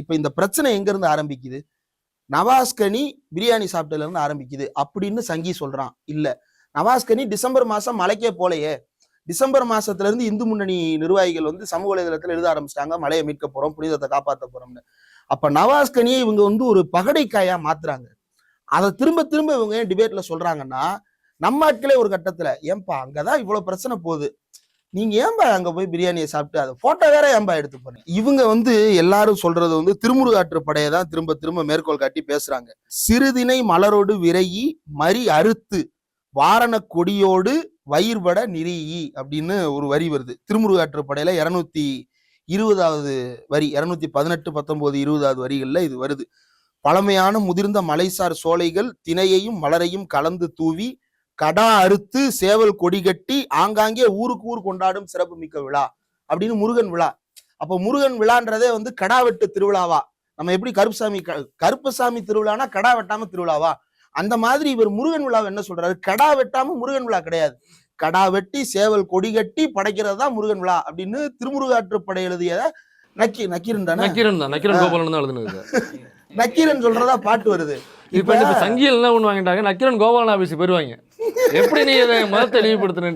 இப்போ இந்த பிரச்சனை எங்கேருந்து ஆரம்பிக்குது? நவாஸ்கனி பிரியாணி சாப்பிட்டதுலேருந்து ஆரம்பிக்குது அப்படின்னு சங்கி சொல்கிறான் இல்லை. நவாஸ்கனி டிசம்பர் மாதம் மலைக்கே போலையே. டிசம்பர் மாதத்துலேருந்து இந்து முன்னணி நிர்வாகிகள் வந்து சமூக வலைதளத்தில் எழுத ஆரம்பிச்சிட்டாங்க. மலையை மீட்க போகிறோம் புனிதத்தை காப்பாற்ற போகிறோம்னு அப்போ நவாஸ்கனியை இவங்க வந்து ஒரு பகடைக்காயாக மாற்றுறாங்க அதை திரும்ப திரும்ப இவங்க ஏன் டிபேட்டில் சொல்கிறாங்கன்னா நம்ம ஆட்களே ஒரு கட்டத்தில் ஏன்பா அங்கதான் இவ்வளோ பிரச்சனை போகுது. நீங்க ஏன்பா அங்க போய் பிரியாணியை சாப்பிட்டு அதை போட்டோ வேற ஏன்பா எடுத்து போறீங்க? இவங்க வந்து எல்லாரும் சொல்றது வந்து திருமுருகாற்று படையை தான் திரும்ப திரும்ப மேற்கோள் காட்டி பேசுறாங்க. சிறுதினை மலரோடு விரையி மறி அறுத்து வாரண கொடியோடு வயிர்பட நிறியி அப்படின்னு ஒரு வரி வருது. திருமுருகாற்று படையில இருநூத்தி இருபதாவது வரி இருநூத்தி பதினெட்டு பத்தொன்பது இருபதாவது வரிகள்ல இது வருது. பழமையான முதிர்ந்த மலைசார் சோலைகள் தினையையும் மலரையும் கலந்து தூவி கடா அறுத்து சேவல் கொடி கட்டி ஆங்காங்கே ஊருக்கு ஊர் கொண்டாடும் சிறப்பு மிக்க விழா அப்படின்னு முருகன் விழா. அப்ப முருகன் விழான்றதே வந்து கடா வெட்டு திருவிழாவா? நம்ம எப்படி கருப்புசாமி கருப்பசாமி திருவிழானா கடா வெட்டாம திருவிழாவா? அந்த மாதிரி இவர் முருகன் விழாவை என்ன சொல்றாரு? கடா வெட்டாம முருகன் விழா கிடையாது. கடா வெட்டி சேவல் கொடி கட்டி படைக்கிறது தான் முருகன் விழா அப்படின்னு திருமுருகாற்றுப்படை எழுதிய நக்கி நக்கீரன் தானே? நக்கீரன் தான் நக்கீரன் கோபாலன் தான் எழுதுனது நக்கீரன் சொல்றதா பாட்டு வருது. இப்ப சங்கியல் என்ன பண்ணுவாங்கட்டாங்க நக்கீரன் கோபாலன் ஆபீஸ் போயிருவாங்க. எப்படி நீ இதை மதத்தை இழிவுபடுத்தினு